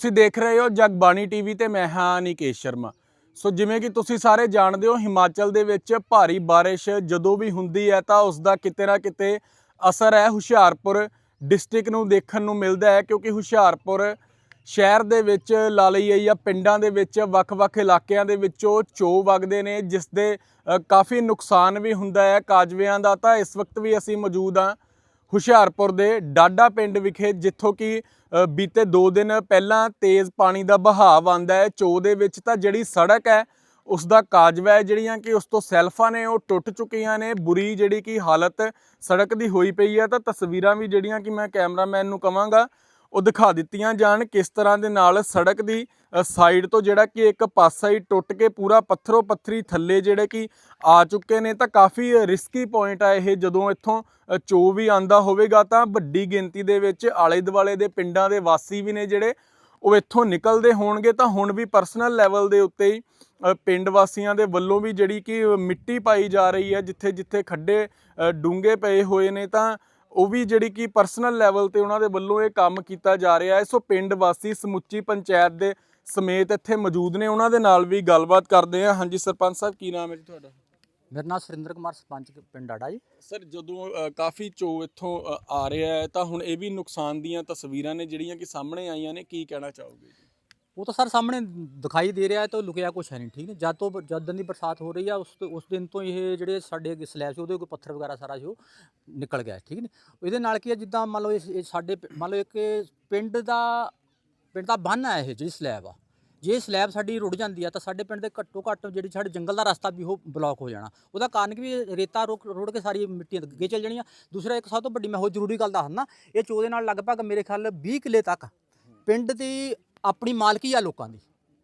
ਤੁਸੀਂ ਦੇਖ ਰਹੇ ਹੋ ਜਗਬਾਣੀ ਟੀਵੀ ਤੇ ਮੈਂ ਹਾਂ ਨਿਕੇਸ਼ ਸ਼ਰਮਾ। ਸੋ ਜਿਵੇਂ ਕਿ ਤੁਸੀਂ ਸਾਰੇ ਜਾਣਦੇ ਹੋ, ਹਿਮਾਚਲ ਦੇ ਵਿੱਚ ਭਾਰੀ ਬਾਰਿਸ਼ ਜਦੋਂ ਵੀ ਹੁੰਦੀ ਹੈ ਤਾਂ ਉਸ ਦਾ ਕਿਤੇ ਨਾ ਕਿਤੇ ਅਸਰ ਹੈ। ਹੁਸ਼ਿਆਰਪੁਰ ਡਿਸਟ੍ਰਿਕਟ ਨੂੰ ਦੇਖਣ ਨੂੰ ਮਿਲਦਾ ਹੈ ਕਿਉਂਕਿ ਹੁਸ਼ਿਆਰਪੁਰ ਸ਼ਹਿਰ ਦੇ ਵਿੱਚ ਲਾ ਲਈਏ ਜਾਂ ਪਿੰਡਾਂ ਦੇ ਵਿੱਚ ਵੱਖ-ਵੱਖ ਇਲਾਕਿਆਂ ਦੇ ਵਿੱਚੋਂ ਚੋ ਵਗਦੇ ਨੇ, ਜਿਸ ਦੇ ਕਾਫੀ ਨੁਕਸਾਨ ਵੀ ਹੁੰਦਾ ਹੈ ਕਾਜਵਿਆਂ ਦਾ। ਤਾਂ ਇਸ ਵਕਤ ਵੀ ਅਸੀਂ ਮੌਜੂਦ ਹਾਂ ਹੁਸ਼ਿਆਰਪੁਰ ਦੇ ਡਾਡਾ ਪਿੰਡ ਵਿਖੇ, ਜਿੱਥੋਂ ਕਿ ਬੀਤੇ 2 ਦਿਨ ਪਹਿਲਾਂ ਤੇਜ਼ ਪਾਣੀ ਦਾ ਬਹਾਵ ਆਂਦਾ ਹੈ। ਚੋ ਦੇ ਵਿੱਚ ਤਾਂ ਜਿਹੜੀ ਸੜਕ ਹੈ ਉਸ ਦਾ ਕਾਜਵਾ ਹੈ, ਜਿਹੜੀਆਂ ਕਿ ਉਸ ਤੋਂ ਸੈਲਫਾਂ ਨੇ, ਉਹ ਟੁੱਟ ਚੁੱਕੀਆਂ ਨੇ। ਬੁਰੀ ਜਿਹੜੀ ਕਿ ਹਾਲਤ ਸੜਕ ਦੀ ਹੋਈ ਪਈ ਹੈ, ਤਾਂ ਤਸਵੀਰਾਂ ਵੀ ਜਿਹੜੀਆਂ ਕਿ ਮੈਂ ਕੈਮਰਾਮੈਨ ਨੂੰ ਕਵਾਂਗਾ। ਉਹ ਦਿਖਾ ਦਿੱਤੀਆਂ ਜਾਣ ਕਿਸ ਤਰ੍ਹਾਂ ਦੇ ਨਾਲ ਸੜਕ ਦੀ ਸਾਈਡ ਤੋਂ ਜਿਹੜਾ ਕਿ ਇੱਕ ਪਾਸਾ ਹੀ ਟੁੱਟ ਕੇ ਪੂਰਾ ਪੱਥਰੋ ਪੱਥਰੀ ਥੱਲੇ ਜਿਹੜੇ ਕਿ ਆ ਚੁੱਕੇ ਨੇ, ਤਾਂ ਕਾਫੀ ਰਿਸਕੀ ਪੁਆਇੰਟ ਆ ਇਹ। ਜਦੋਂ ਇੱਥੋਂ ਚੋ ਵੀ ਆਂਦਾ ਹੋਵੇਗਾ, ਤਾਂ ਵੱਡੀ ਗਿਣਤੀ ਦੇ ਵਿੱਚ ਆਲੇ ਦੁਆਲੇ ਦੇ ਪਿੰਡਾਂ ਦੇ ਵਾਸੀ ਵੀ ਨੇ ਜਿਹੜੇ ਉਹ ਇੱਥੋਂ ਨਿਕਲਦੇ ਹੋਣਗੇ, ਤਾਂ ਹੁਣ ਵੀ ਪਰਸਨਲ ਲੈਵਲ ਦੇ ਉੱਤੇ ਹੀ ਪਿੰਡ ਵਾਸੀਆਂ ਦੇ ਵੱਲੋਂ ਵੀ ਜਿਹੜੀ ਕਿ ਮਿੱਟੀ ਪਾਈ ਜਾ ਰਹੀ ਹੈ ਜਿੱਥੇ ਜਿੱਥੇ ਖੱਡੇ ਡੂੰਘੇ ਪਏ ਹੋਏ ਨੇ, ਤਾਂ ਉਹ ਵੀ ਜਿਹੜੀ ਕਿ ਪਰਸਨਲ ਲੈਵਲ ਤੇ ਉਹਨਾਂ ਦੇ ਵੱਲੋਂ ਇਹ ਕੰਮ ਕੀਤਾ ਜਾ ਰਿਹਾ ਹੈ। ਸੋ ਪਿੰਡ ਵਾਸੀ ਸਮੁੱਚੀ ਪੰਚਾਇਤ ਦੇ ਸਮੇਤ ਇੱਥੇ ਮੌਜੂਦ ਨੇ। ਉਹਨਾਂ ਦੇ ਨਾਲ ਵੀ ਗੱਲਬਾਤ ਕਰਦੇ ਹਾਂ। ਹਾਂਜੀ ਸਰਪੰਚ ਸਾਹਿਬ ਕੀ ਨਾਮ ਹੈ ਜੀ ਤੁਹਾਡਾ? ਮੇਰਾ ਨਾਮ ਸੁਰਿੰਦਰ ਕੁਮਾਰ ਸਰਪੰਚ ਪਿੰਡ ਡਾਡਾ ਜੀ। ਸਰ ਜਦੋਂ ਅ, ਕਾਫੀ ਚੋ ਇੱਥੋਂ ਅ, ਆ ਰਿਹਾ ਹੈ ਤਾਂ ਹੁਣ ਇਹ ਵੀ ਨੁਕਸਾਨ ਦੀਆਂ ਤਸਵੀਰਾਂ ਨੇ ਜਿਹੜੀਆਂ ਕਿ ਸਾਹਮਣੇ ਆਈਆਂ ਨੇ। ਕੀ ਕਹਿਣਾ ਚਾਹੋਗੇ ਜੀ? ਉਹ ਤਾਂ ਸਰ ਸਾਹਮਣੇ ਦਿਖਾਈ ਦੇ ਰਿਹਾ ਹੈ, ਤਾਂ ਲੁਕਿਆ ਕੁਛ ਹੈ ਨਹੀਂ, ਠੀਕ ਹੈ ਜਦ ਤੋਂ ਜਦ ਦਿਨ ਦੀ ਬਰਸਾਤ ਹੋ ਰਹੀ ਆ, ਉਸ ਤੋਂ, ਉਸ ਦਿਨ ਤੋਂ ਇਹ ਜਿਹੜੇ ਸਾਡੇ ਅੱਗੇ ਸਲੈਬ ਸੀ ਉਹਦੇ ਕੋਈ ਪੱਥਰ ਵਗੈਰਾ ਸਾਰਾ ਜੋ ਨਿਕਲ ਗਿਆ, ਠੀਕ ਨੇ? ਇਹਦੇ ਨਾਲ ਕੀ ਹੈ ਜਿੱਦਾਂ ਮੰਨ ਲਓ ਇਹ ਸਾਡੇ ਪ- ਮੰਨ ਲਓ ਇੱਕ ਪਿੰਡ ਦਾ ਪਿੰਡ ਦਾ ਬੰਨ ਆ ਇਹ, ਜਿਹੜੀ ਸਲੈਬ ਆ। ਜੇ ਸਲੈਬ ਸਾਡੀ ਰੁੜ ਜਾਂਦੀ ਆ, ਤਾਂ ਸਾਡੇ ਪਿੰਡ ਦੇ ਘੱਟੋ ਘੱਟ ਜਿਹੜੀ ਸਾਡੇ ਜੰਗਲ ਦਾ ਰਸਤਾ ਵੀ ਉਹ ਬਲੌਕ ਹੋ ਜਾਣਾ। ਉਹਦਾ ਕਾਰਨ ਕੀ ਵੀ ਇਹ ਰੇਤਾ ਰੁੜ ਰੁੜ ਕੇ ਸਾਰੀ ਮਿੱਟੀਆਂ ਅੱਗੇ ਚੱਲ ਜਾਣੀਆਂ। ਦੂਸਰਾ, ਇੱਕ ਸਭ ਤੋਂ ਵੱਡੀ ਮੈਂ ਹੋਰ ਜ਼ਰੂਰੀ ਗੱਲ ਦੱਸਣਾ ਇਹ ਚੋਅ ਦੇ ਨਾਲ ਲਗਭਗ ਮੇਰੇ ਖਿਆਲ 20 ਕਿੱਲੇ ਤੱਕ ਪਿੰਡ ਦੀ ਆਪਣੀ ਮਾਲਕੀ ਆ ਲੋਕਾਂ ਦੀ।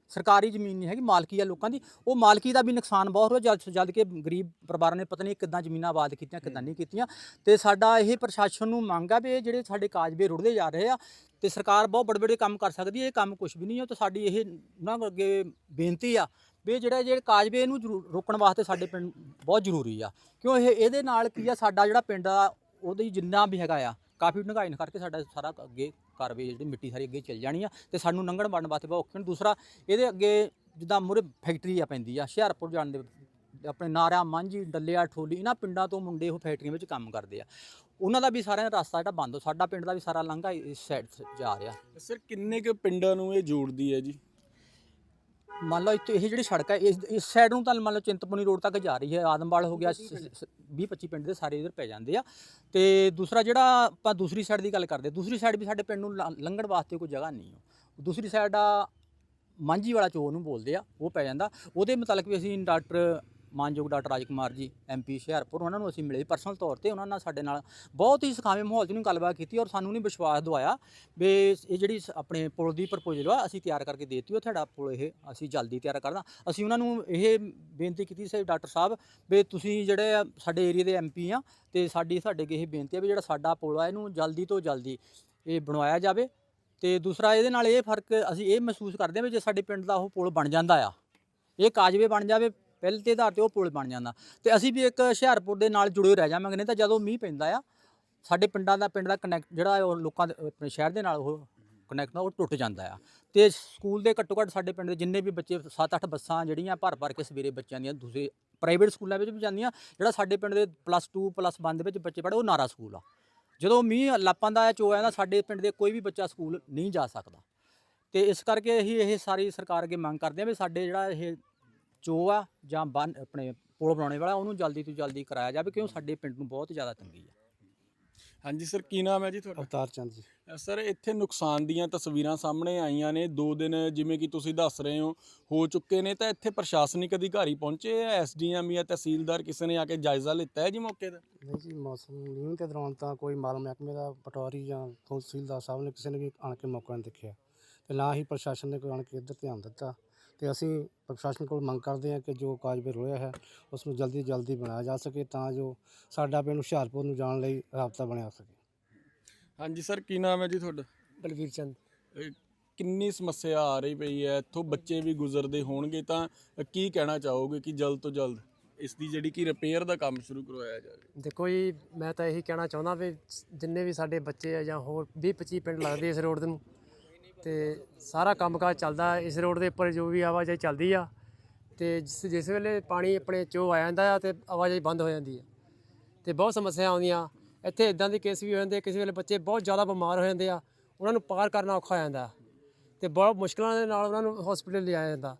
ਸਰਕਾਰੀ ਜ਼ਮੀਨ ਨਹੀਂ ਹੈਗੀ, ਮਾਲਕੀ ਆ ਲੋਕਾਂ ਦੀ। ਉਹ ਮਾਲਕੀ ਦਾ ਵੀ ਨੁਕਸਾਨ ਬਹੁਤ ਹੋਇਆ, ਜਦ ਜਦ ਕਿ ਗਰੀਬ ਪਰਿਵਾਰਾਂ ਨੇ ਪਤਾ ਨਹੀਂ ਕਿੱਦਾਂ ਜ਼ਮੀਨਾਂ ਆਬਾਦ ਕੀਤੀਆਂ, ਕਿੱਦਾਂ ਨਹੀਂ ਕੀਤੀਆਂ। ਤੇ ਸਾਡਾ ਇਹ ਪ੍ਰਸ਼ਾਸਨ ਨੂੰ ਮੰਗ ਆ ਵੀ ਇਹ ਜਿਹੜੇ ਸਾਡੇ ਕਾਜਬੇ ਰੁੜਦੇ ਜਾ ਰਹੇ ਆ, ਤੇ ਸਰਕਾਰ ਬਹੁਤ ਬੜੇ ਬੜੇ ਕੰਮ ਕਰ ਸਕਦੀ ਹੈ, ਇਹ ਕੰਮ ਕੁਝ ਵੀ ਨਹੀਂ ਹੈ। ਤੇ ਸਾਡੀ ਇਹ ਉਹਨਾਂ ਅੱਗੇ ਬੇਨਤੀ ਆ ਵੀ ਇਹ ਜਿਹੜਾ ਜਿਹੜੇ ਕਾਜਬੇ ਇਹਨੂੰ ਜ਼ਰੂ- ਰੋਕਣ ਵਾਸਤੇ ਸਾਡੇ ਪਿੰਡ ਬਹੁਤ ਜ਼ਰੂਰੀ ਆ। ਕਿਉਂ ਇਹ ਇਹਦੇ ਨਾਲ ਕੀ ਆ, ਸਾਡਾ ਜਿਹੜਾ ਪਿੰਡ ਆ, ਉਹਦੀ ਜਿੰਨਾ ਵੀ ਹੈਗਾ ਆ ਕਾਫੀ ਢੰਗਾਈ ਨਾਲ ਕਰਕੇ ਸਾਡਾ ਸਾਰਾ ਅੱਗੇ ਕਾਰਵਾਈ ਜਿਹੜੀ ਮਿੱਟੀ ਸਾਰੀ ਅੱਗੇ ਚੱਲ ਜਾਣੀ ਆ ਤੇ ਸਾਨੂੰ ਲੰਘਣ ਵੜਨ ਵਾਸਤੇ ਬਹੁਤ ਔਖੇ ਨੇ। ਦੂਸਰਾ, ਇਹਦੇ ਅੱਗੇ ਜਿੱਦਾਂ ਮੂਹਰੇ ਫੈਕਟਰੀ ਆ ਪੈਂਦੀ ਆ, ਹੁਸ਼ਿਆਰਪੁਰ ਜਾਣ ਦੇ ਆਪਣੇ ਨਾਰਿਆ ਮਾਂਝੀ, ਡੱਲਿਆ, ਠੋਲੀ, ਇਹਨਾਂ ਪਿੰਡਾਂ ਤੋਂ ਮੁੰਡੇ ਉਹ ਫੈਕਟਰੀਆਂ ਵਿੱਚ ਕੰਮ ਕਰਦੇ ਆ। ਉਹਨਾਂ ਦਾ ਵੀ ਸਾਰਿਆਂ ਦਾ ਰਸਤਾ ਜਿਹੜਾ ਬੰਦ ਹੋ ਸਾਡਾ ਪਿੰਡ ਦਾ ਵੀ ਸਾਰਾ ਲੰਘਾ ਇਸ ਸਾਈਡ ਜਾ ਰਿਹਾ। ਸਰ ਕਿੰਨੇ ਕੁ ਪਿੰਡਾਂ ਨੂੰ ਇਹ ਜੋੜਦੀ ਹੈ ਜੀ? ਮੰਨ ਲਓ ਇੱਥੇ ਇਹ ਜਿਹੜੀ ਸੜਕ ਹੈ, ਇਸ ਇਸ ਸਾਈਡ ਨੂੰ ਤਾਂ ਮੰਨ ਲਓ ਚਿੰਤਪੁਰਨੀ ਰੋਡ ਤੱਕ ਜਾ ਰਹੀ ਹੈ, ਆਦਮਵਾਲ ਹੋ ਗਿਆ 20 25 ਪਿੰਡ ਦੇ ਸਾਰੇ ਇਧਰ ਪੈ ਜਾਂਦੇ ਆ। ਤੇ ਦੂਸਰਾ ਜਿਹੜਾ ਆਪਾਂ ਦੂਸਰੀ ਸਾਈਡ ਦੀ ਗੱਲ ਕਰਦੇ, ਦੂਸਰੀ ਸਾਈਡ ਵੀ ਸਾਡੇ ਪਿੰਡ ਨੂੰ ਲੰਘਣ ਵਾਸਤੇ ਕੋਈ ਜਗ੍ਹਾ ਨਹੀਂ ਹੈ। ਦੂਸਰੀ ਸਾਈਡ ਆ ਮਾਂਝੀ ਵਾਲਾ ਚੋਰ ਨੂੰ ਬੋਲਦੇ ਆ, ਉਹ ਪੈ ਜਾਂਦਾ। ਉਹਦੇ ਮੁਤਲਕ ਵੀ ਅਸੀਂ ਡਾਕਟਰ ਮਾਨਯੋਗ ਡਾਕਟਰ ਰਾਜ ਕੁਮਾਰ ਜੀ ਐਮਪੀ ਹੁਸ਼ਿਆਰਪੁਰ, ਉਹਨਾਂ ਨੂੰ ਅਸੀਂ ਮਿਲੇ ਪਰਸਨਲ ਤੌਰ ਤੇ, ਉਹਨਾਂ ਨਾਲ ਸਾਡੇ ਨਾਲ ਬਹੁਤ ਹੀ ਸੁਖਾਵੇਂ ਮਾਹੌਲ 'ਚ ਨੂੰ ਗੱਲਬਾਤ ਕੀਤੀ ਔਰ ਸਾਨੂੰ ਨਹੀਂ ਵਿਸ਼ਵਾਸ ਦਵਾਇਆ ਵੀ ਇਹ ਜਿਹੜੀ ਆਪਣੇ ਪੁਲ ਦੀ ਪ੍ਰਪੋਜ਼ਲ ਆ, ਅਸੀਂ ਤਿਆਰ ਕਰਕੇ ਦੇਤੀ, ਉਹ ਤੁਹਾਡਾ ਪੁਲ ਇਹ, ਅਸੀਂ ਜਲਦੀ ਤਿਆਰ ਕਰਦਾ। ਅਸੀਂ ਉਹਨਾਂ ਨੂੰ ਇਹ ਬੇਨਤੀ ਕੀਤੀ ਸੀ ਡਾਕਟਰ ਸਾਹਿਬ ਵੀ ਤੁਸੀਂ ਜਿਹੜੇ ਆ ਸਾਡੇ ਏਰੀਆ ਦੇ ਐਮਪੀ ਆ ਤੇ ਸਾਡੀ, ਸਾਡੇ ਅੱਗੇ ਇਹ ਬੇਨਤੀ ਆ ਵੀ ਜਿਹੜਾ ਸਾਡਾ ਪੁਲ ਆ, ਇਹਨੂੰ ਜਲਦੀ ਤੋਂ ਜਲਦੀ ਇਹ ਬਣਵਾਇਆ ਜਾਵੇ ਤੇ ਦੂਸਰਾ ਇਹਦੇ ਨਾਲ ਇਹ ਫ਼ਰਕ ਅਸੀਂ ਇਹ ਮਹਿਸੂਸ ਕਰਦੇ ਹਾਂ ਵੀ ਜੇ ਸਾਡੇ ਪਿੰਡ ਦਾ ਉਹ ਪੁਲ ਬਣ ਜਾਂਦਾ ਆ, ਇਹ ਕਾਜਵੇ ਬਣ ਜਾਵੇ ਪਹਿਲ ਤੇ ਆਧਾਰ ਤੇ ਉਹ ਪੁਲ ਬਣ ਜਾਂਦਾ। ਤੇ ਅਸੀਂ ਵੀ ਇੱਕ ਹੁਸ਼ਿਆਰਪੁਰ ਦੇ ਨਾਲ ਜੁੜੇ ਹੋਏ ਰਹਿ ਜਾਵਾਂਗੇ, ਨਹੀਂ ਤਾਂ ਜਦੋਂ ਮੀਂਹ ਪੈਂਦਾ ਆ, ਸਾਡੇ ਪਿੰਡਾਂ ਦਾ, ਪਿੰਡ ਦਾ ਕਨੈਕਟ ਜਿਹੜਾ ਉਹ ਲੋਕਾਂ ਦੇ, ਆਪਣੇ ਸ਼ਹਿਰ ਦੇ ਨਾਲ ਉਹ ਕਨੈਕਟ ਉਹ ਟੁੱਟ ਜਾਂਦਾ ਆ। ਤੇ ਸਕੂਲ ਦੇ ਘੱਟੋ ਘੱਟ ਸਾਡੇ ਪਿੰਡ ਦੇ ਜਿੰਨੇ ਵੀ ਬੱਚੇ 7-8 ਬੱਸਾਂ ਜਿਹੜੀਆਂ ਭਰ ਭਰ ਕੇ ਸਵੇਰੇ ਬੱਚਿਆਂ ਦੀਆਂ, ਦੂਸਰੇ ਪ੍ਰਾਈਵੇਟ ਸਕੂਲਾਂ ਵਿੱਚ ਵੀ ਜਾਂਦੀਆਂ, ਜਿਹੜਾ ਸਾਡੇ ਪਿੰਡ ਦੇ ਪਲੱਸ 2 ਪਲੱਸ 1 ਦੇ ਵਿੱਚ ਬੱਚੇ ਪੜ੍ਹੇ, ਉਹ ਨਾਰਾ ਸਕੂਲ ਆ। ਜਦੋਂ ਮੀਂਹ ਲਾਪਾਂ ਦਾ ਚੋ ਨਾ ਸਾਡੇ ਪਿੰਡ ਦੇ ਕੋਈ ਵੀ ਬੱਚਾ ਸਕੂਲ ਨਹੀਂ ਜਾ ਸਕਦਾ। ਤੇ ਇਸ ਕਰਕੇ ਅਸੀਂ ਇਹ ਸਾਰੀ ਸਰਕਾਰ ਅੱਗੇ ਮੰਗ ਕਰਦੇ ਹਾਂ ਵੀ ਸਾਡੇ ਜਿਹੜਾ ਇਹ ਚੋ ਆ ਜਾਂ ਬੰਨ ਆਪਣੇ ਪੁਲ ਬਣਾਉਣੇ ਵਾਲਾ ਉਹਨੂੰ ਜਲਦੀ ਤੋਂ ਜਲਦੀ ਕਰਾਇਆ ਜਾਵੇ ਕਿਉਂ ਸਾਡੇ ਪਿੰਡ ਨੂੰ ਬਹੁਤ ਜ਼ਿਆਦਾ ਤੰਗੀ ਆ। ਹਾਂਜੀ ਸਰ ਕੀ ਨਾਮ ਹੈ ਜੀ ਤੁਹਾਡਾ? ਅਵਤਾਰ ਚੰਦ ਜੀ। ਸਰ ਇੱਥੇ ਨੁਕਸਾਨ ਦੀਆਂ ਤਸਵੀਰਾਂ ਸਾਹਮਣੇ ਆਈਆਂ ਨੇ। ਦੋ ਦਿਨ ਜਿਵੇਂ ਕਿ ਤੁਸੀਂ ਦੱਸ ਰਹੇ ਹੋ ਹੋ ਚੁੱਕੇ ਨੇ। ਤਾਂ ਇੱਥੇ ਪ੍ਰਸ਼ਾਸਨਿਕ ਅਧਿਕਾਰੀ ਪਹੁੰਚੇ ਆ? ਐਸਡੀਐਮ ਜਾਂ ਤਹਿਸੀਲਦਾਰ ਕਿਸੇ ਨੇ ਆ ਕੇ ਜਾਇਜ਼ਾ ਲਿੱਤਾ ਹੈ ਜੀ ਮੌਕੇ ਦਾ? ਨਹੀਂ ਜੀ ਮੌਸਮ ਮੀਂਹ ਦੇ ਦੌਰਾਨ ਤਾਂ ਕੋਈ ਮਾਲ ਮਹਿਕਮੇ ਦਾ ਪਟਵਾਰੀ ਜਾਂ ਤਹਿਸੀਲਦਾਰ ਸਾਹਿਬ ਨੇ ਕਿਸੇ ਨੇ ਵੀ ਆਣ ਕੇ ਮੌਕਾ ਨਹੀਂ ਦੇਖਿਆ। ਤੇ ਨਾ ਹੀ ਪ੍ਰਸ਼ਾਸਨ ਨੇ ਕੋਈ ਆਣ ਕੇ ਇੱਧਰ ਧਿਆਨ ਦਿੱਤਾ। ਤੇ ਅਸੀਂ ਪ੍ਰਸ਼ਾਸਨ ਕੋਲ ਮੰਗ ਕਰਦੇ ਹਾਂ ਕਿ ਜੋ ਕਾਜਬੇ ਰੋਇਆ ਹੈ ਉਸ ਨੂੰ ਜਲਦੀ ਤੋਂ ਜਲਦੀ ਬਣਾਇਆ ਜਾ ਸਕੇ ਤਾਂ ਜੋ ਸਾਡਾ ਪਿੰਡ ਹੁਸ਼ਿਆਰਪੁਰ ਨੂੰ ਜਾਣ ਲਈ ਰਾਬਤਾ ਬਣਿਆ ਸਕੇ। ਹਾਂਜੀ ਸਰ ਕੀ ਨਾਮ ਹੈ ਜੀ ਤੁਹਾਡਾ? ਬਲਵੀਰ ਚੰਦ। ਕਿੰਨੀ ਸਮੱਸਿਆ ਆ ਰਹੀ ਪਈ ਹੈ? ਇੱਥੋਂ ਬੱਚੇ ਵੀ ਗੁਜ਼ਰਦੇ ਹੋਣਗੇ ਤਾਂ ਕੀ ਕਹਿਣਾ ਚਾਹੋਗੇ ਕਿ ਜਲਦ ਤੋਂ ਜਲਦ ਇਸ ਦੀ ਜਿਹੜੀ ਕਿ ਰਿਪੇਅਰ ਦਾ ਕੰਮ ਸ਼ੁਰੂ ਕਰਵਾਇਆ ਜਾਵੇ? ਦੇਖੋ ਜੀ ਮੈਂ ਤਾਂ ਇਹੀ ਕਹਿਣਾ ਚਾਹੁੰਦਾ ਵੀ ਜਿੰਨੇ ਵੀ ਸਾਡੇ ਬੱਚੇ ਆ ਜਾਂ ਹੋਰ 20 25 ਪਿੰਡ ਲੱਗਦੇ ਇਸ ਰੋਡ ਨੂੰ ਤੇ ਸਾਰਾ ਕੰਮਕਾਜ ਚੱਲਦਾ ਇਸ ਰੋਡ ਦੇ ਉੱਪਰ ਜੋ ਵੀ ਆਵਾਜਾਈ ਚੱਲਦੀ ਆ ਤੇ ਜਿਸ ਜਿਸ ਵੇਲੇ ਪਾਣੀ ਆਪਣੇ ਚੋ ਆ ਜਾਂਦਾ ਆ ਤੇ ਆਵਾਜਾਈ ਬੰਦ ਹੋ ਜਾਂਦੀ ਆ। ਤੇ ਬਹੁਤ ਸਮੱਸਿਆ ਆਉਂਦੀਆਂ। ਇੱਥੇ ਇਦਾਂ ਦੇ ਕੇਸ ਵੀ ਹੋ ਜਾਂਦੇ ਕਿਸੇ ਵੇਲੇ ਬੱਚੇ ਬਹੁਤ ਜ਼ਿਆਦਾ ਬਿਮਾਰ ਹੋ ਜਾਂਦੇ ਆ ਉਹਨਾਂ ਨੂੰ ਪਾਰ ਕਰਨਾ ਔਖਾ ਹੋ ਜਾਂਦਾ। ਤੇ ਬਹੁਤ ਮੁਸ਼ਕਲਾਂ ਦੇ ਨਾਲ ਉਹਨਾਂ ਨੂੰ ਹਸਪੀਟਲ ਲਿਆਇਆ ਜਾਂਦਾ।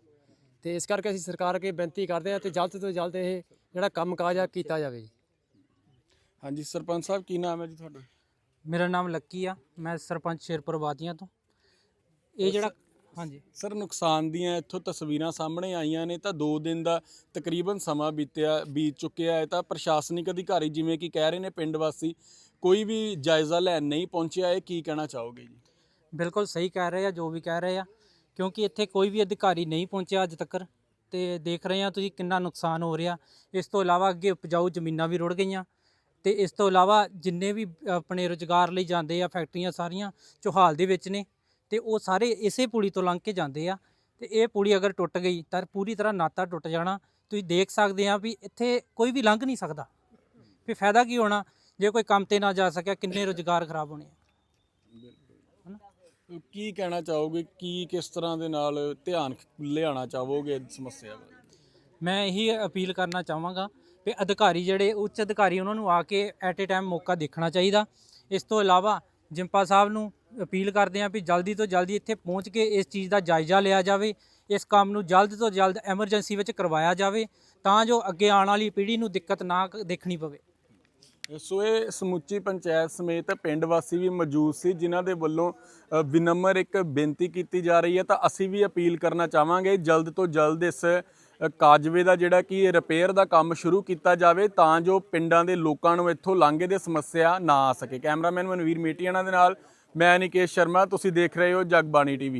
ਤੇ ਇਸ ਕਰਕੇ ਅਸੀਂ ਸਰਕਾਰ ਅੱਗੇ ਬੇਨਤੀ ਕਰਦੇ ਆ ਤੇ ਜਲਦ ਤੋਂ ਜਲਦ ਇਹ ਜਿਹੜਾ ਕੰਮਕਾਜ ਆ ਕੀਤਾ ਜਾਵੇ ਜੀ। ਹਾਂਜੀ ਸਰਪੰਚ ਸਾਹਿਬ ਕੀ ਨਾਮ ਹੈ ਜੀ ਤੁਹਾਡਾ? ਮੇਰਾ ਨਾਮ ਲੱਕੀ ਆ। ਮੈਂ ਸਰਪੰਚ ਸ਼ੇਰਪੁਰ ਵਾਦੀਆਂ ਤੋਂ। ਇਹ ਜਿਹੜਾ ਹਾਂਜੀ। ਸਰ ਨੁਕਸਾਨ ਦੀਆਂ ਇੱਥੋਂ ਤਸਵੀਰਾਂ ਸਾਹਮਣੇ ਆਈਆਂ ਨੇ ਤਾਂ 2 ਦਿਨ ਦਾ ਤਕਰੀਬਨ ਸਮਾਂ ਬੀਤਿਆ ਬੀਤ ਚੁੱਕਿਆ ਹੈ ਤਾਂ ਪ੍ਰਸ਼ਾਸਨਿਕ ਅਧਿਕਾਰੀ ਜਿਵੇਂ ਕਿ ਕਹਿ ਰਹੇ ਨੇ ਪਿੰਡ ਵਾਸੀ ਕੋਈ ਵੀ ਜਾਇਜ਼ਾ ਲੈਣ ਨਹੀਂ ਪਹੁੰਚਿਆ ਇਹ ਕੀ ਕਹਿਣਾ ਚਾਹੋਗੇ ਜੀ? ਬਿਲਕੁਲ ਸਹੀ ਕਹਿ ਰਹੇ ਆ ਜੋ ਵੀ ਕਹਿ ਰਹੇ ਆ ਕਿਉਂਕਿ ਇੱਥੇ ਕੋਈ ਵੀ ਅਧਿਕਾਰੀ ਨਹੀਂ ਪਹੁੰਚਿਆ ਅੱਜ ਤੱਕ ਤੇ ਦੇਖ ਰਹੇ ਆ ਤੁਸੀਂ ਕਿੰਨਾ ਨੁਕਸਾਨ ਹੋ ਰਿਹਾ। ਇਸ ਤੋਂ ਇਲਾਵਾ ਅੱਗੇ ਉਪਜਾਊ ਜ਼ਮੀਨਾਂ ਵੀ ਰੁੜ ਗਈਆਂ ਤੇ ਇਸ ਤੋਂ ਇਲਾਵਾ ਜਿੰਨੇ ਵੀ ਆਪਣੇ ਰੁਜ਼ਗਾਰ ਲਈ ਜਾਂਦੇ ਆ ਫੈਕਟਰੀਆਂ ਸਾਰੀਆਂ ਚੋਹਾਲ ਦੇ ਵਿੱਚ ਨੇ ਤੇ ਉਹ ਸਾਰੇ ਇਸੇ ਪੁਲੀ ਤੋਂ ਲੰਘ ਕੇ ਜਾਂਦੇ ਆ ਤੇ ਇਹ ਪੁਲੀ ਅਗਰ ਟੁੱਟ ਗਈ ਤਾਂ ਪੂਰੀ ਤਰ੍ਹਾਂ ਨਾਤਾ ਟੁੱਟ ਜਾਣਾ। ਤੁਸੀਂ ਦੇਖ ਸਕਦੇ ਆ ਵੀ ਇੱਥੇ ਕੋਈ ਵੀ ਲੰਘ ਨਹੀਂ ਸਕਦਾ। ਵੀ ਫਾਇਦਾ ਕੀ ਹੋਣਾ? ਜੇ ਕੋਈ ਕੰਮ ਤੇ ਨਾ ਜਾ ਸਕਿਆ ਕਿੰਨੇ ਰੁਜ਼ਗਾਰ ਖਰਾਬ ਹੋਣੇ ਆ। ਕੀ ਕਹਿਣਾ ਚਾਹੋਗੇ? ਕੀ ਕਿਸ ਤਰ੍ਹਾਂ ਦੇ ਨਾਲ ਧਿਆਨ ਲਿਆਉਣਾ ਚਾਹੋਗੇ ਇਸ ਸਮੱਸਿਆ ਵੱਲ? ਮੈਂ ਇਹੀ ਅਪੀਲ ਕਰਨਾ ਚਾਹਾਂਗਾ ਵੀ ਅਧਿਕਾਰੀ ਜਿਹੜੇ ਉੱਚ ਅਧਿਕਾਰੀ ਉਹਨਾਂ ਨੂੰ ਆ ਕੇ ਐਟ ਏ ਟਾਈਮ ਮੌਕਾ ਦੇਖਣਾ ਚਾਹੀਦਾ। ਇਸ ਤੋਂ ਇਲਾਵਾ ਜਿੰਪਾ ਸਾਹਿਬ ਨੂੰ ਅਪੀਲ ਕਰਦੇ ਹਾਂ ਵੀ ਜਲਦੀ ਤੋਂ ਜਲਦੀ ਇੱਥੇ ਪਹੁੰਚ ਕੇ ਇਸ ਚੀਜ਼ ਦਾ ਜਾਇਜ਼ਾ ਲਿਆ ਜਾਵੇ, ਇਸ ਕੰਮ ਨੂੰ ਜਲਦ ਤੋਂ ਜਲਦ ਐਮਰਜੈਂਸੀ ਵਿੱਚ ਕਰਵਾਇਆ ਜਾਵੇ, ਤਾਂ ਜੋ ਅੱਗੇ ਆਉਣ ਵਾਲੀ ਪੀੜ੍ਹੀ ਨੂੰ ਦਿੱਕਤ ਨਾ ਕ- ਦੇਖਣੀ ਪਵੇ। ਸੋ ਇਹ ਸਮੁੱਚੀ ਪੰਚਾਇਤ ਸਮੇਤ ਪਿੰਡ ਵਾਸੀ ਵੀ ਮੌਜੂਦ ਸੀ, ਜਿਨ੍ਹਾਂ ਦੇ ਵੱਲੋਂ ਵਿਨਮਰ ਇੱਕ ਬੇਨਤੀ ਕੀਤੀ ਜਾ ਰਹੀ ਹੈ। ਤਾਂ ਅਸੀਂ ਵੀ ਅਪੀਲ ਕਰਨਾ ਚਾਹਾਂਗੇ ਜਲਦ ਤੋਂ ਜਲਦ ਇਸ ਕਾਜਵੇ ਦਾ ਜਿਹੜਾ ਕਿ ਰਿਪੇਅਰ ਦਾ ਕੰਮ ਸ਼ੁਰੂ ਕੀਤਾ ਜਾਵੇ, ਤਾਂ ਜੋ ਪਿੰਡਾਂ ਦੇ ਲੋਕਾਂ ਨੂੰ ਇੱਥੋਂ ਲਾਂਘੇ ਦੇ ਸਮੱਸਿਆ ਨਾ ਆ ਸਕੇ। ਕੈਮਰਾਮੈਨ ਮਨਵੀਰ ਮੇਟੀਆਣਾ ਦੇ ਨਾਲ ਮੈਂ ਨਿਕੇਸ਼ ਸ਼ਰਮਾ ਤੁਸੀਂ ਦੇਖ ਰਹੇ ਹੋ ਜਗਬਾਣੀ ਟੀਵੀ।